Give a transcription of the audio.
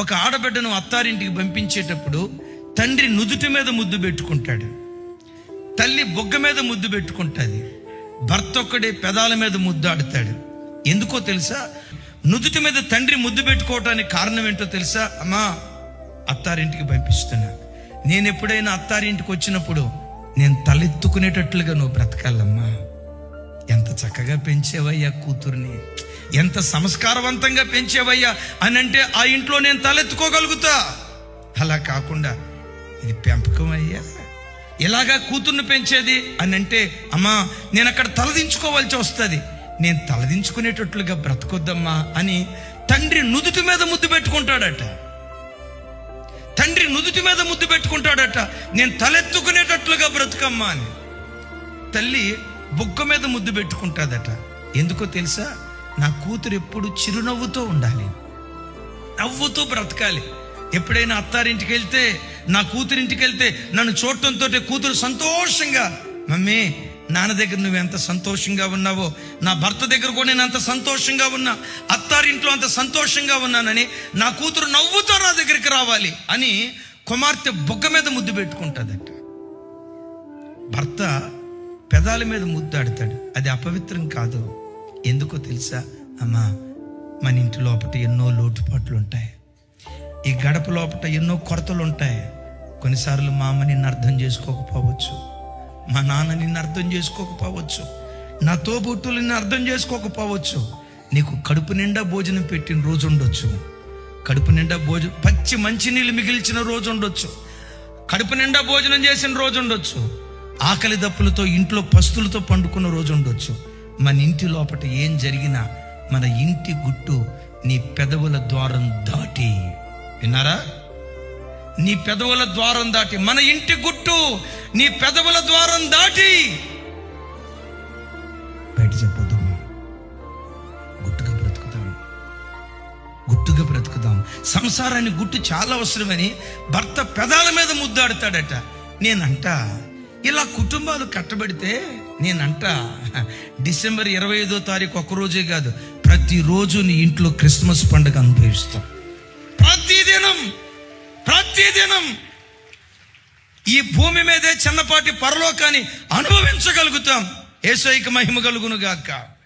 ఒక ఆడబిడ్డను అత్తారింటికి పంపించేటప్పుడు తండ్రి నుదుటి మీద ముద్దు పెట్టుకుంటాడు. తల్లి బొగ్గ మీద ముద్దు పెట్టుకుంటుంది. భర్త ఒక్కడే పెదాల మీద ముద్దాడుతాడు ఎందుకో తెలుసా? నుదుటి మీద తండ్రి ముద్దు పెట్టుకోవటానికి కారణం ఏంటో తెలుసా? అమ్మా అత్తారింటికి పంపిస్తున్నా. నేను ఎప్పుడైనా అత్తారింటికి వచ్చినప్పుడు నేను తలెత్తుకునేటట్లుగా నువ్వు బ్రతకాలమ్మా. ఎంత చక్కగా పెంచేవయ్యా కూతుర్ని. ఎంత సంస్కారవంతంగా పెంచేవయ్యా అని అంటే ఆ ఇంట్లో నేను తలెత్తుకోగలుగుతా. అలా కాకుండా ఇది పెంపకం అయ్యా. ఎలాగా కూతుర్ని పెంచేది అని అంటే అమ్మా నేను అక్కడ తలదించుకోవాల్సి వస్తుంది. నేను తలదించుకునేటట్లుగా బ్రతకొద్దమ్మా అని తండ్రి నుదుటి మీద ముద్దు పెట్టుకుంటాడట. తండ్రి నుదుటి మీద ముద్దు పెట్టుకుంటాడట. నేను తలెత్తుకునేటట్లుగా బ్రతుకమ్మా అని. తల్లి బుగ్గ మీద ముద్దు పెట్టుకుంటాదట. ఎందుకో తెలుసా? నా కూతురు ఎప్పుడు చిరునవ్వుతో ఉండాలి. నవ్వుతూ బ్రతకాలి. ఎప్పుడైనా అత్తారింటికి వెళ్తే నా కూతురింటికి వెళ్తే నన్ను చూడటంతో కూతురు సంతోషంగా మమ్మీ నాన్న దగ్గర నువ్వు ఎంత సంతోషంగా ఉన్నావో నా భర్త దగ్గర కూడా నేను అంత సంతోషంగా ఉన్నా అత్తారింట్లో అంత సంతోషంగా ఉన్నానని నా కూతురు నవ్వుతో నా దగ్గరికి రావాలి అని కుమార్తె బుగ్గ మీద ముద్దు పెట్టుకుంటుందట. భర్త పెదాల మీద ముద్దు ఆడతాడు. అది అపవిత్రం కాదు. ఎందుకో తెలుసా? అమ్మా మన ఇంటి లోపల ఎన్నో లోటుపాట్లు ఉంటాయి. ఈ గడప లోపల ఎన్నో కొరతలు ఉంటాయి. కొన్నిసార్లు మా అమ్మ నిన్ను అర్థం చేసుకోకపోవచ్చు. మా నాన్న నిన్ను అర్థం చేసుకోకపోవచ్చు. నా తోబుట్టులు నిన్ను అర్థం చేసుకోకపోవచ్చు. నీకు కడుపు నిండా భోజనం పెట్టిన రోజు ఉండొచ్చు. కడుపు నిండా భోజనం పచ్చి మంచినీళ్ళు మిగిల్చిన రోజు ఉండొచ్చు. కడుపు నిండా భోజనం చేసిన రోజు ఉండొచ్చు. ఆకలి దప్పులతో ఇంట్లో పస్తులతో పండుకున్న రోజు ఉండొచ్చు. మన ఇంటి లోపల ఏం జరిగినా మన ఇంటి గుట్టు నీ పెదవుల ద్వారం దాటి. విన్నారా? నీ పెదవుల ద్వారం దాటి మన ఇంటి గుట్టు నీ పెదవుల ద్వారం దాటి. బయట చెప్పొద్దు గుట్టుగా బ్రతుకుతాం గుట్టుగా బ్రతుకుతాం సంసారాన్ని గుట్టు చాలా అవసరమని భర్త పెదాల మీద ముద్దాడుతాడట. నేనంటా ఇలా కుటుంబాలు కట్టబడితే నేనంట డిసెంబర్ ఇరవై ఐదో తారీఖు ఒక రోజే కాదు ప్రతిరోజు నీ ఇంట్లో క్రిస్మస్ పండుగ అనుభవిస్తాం. ప్రతిదినం ప్రతిదినం ఈ భూమి మీదే చిన్నపాటి పరలోకాన్ని అనుభవించగలుగుతాం. ఏసైక మహిమ కలుగును గాక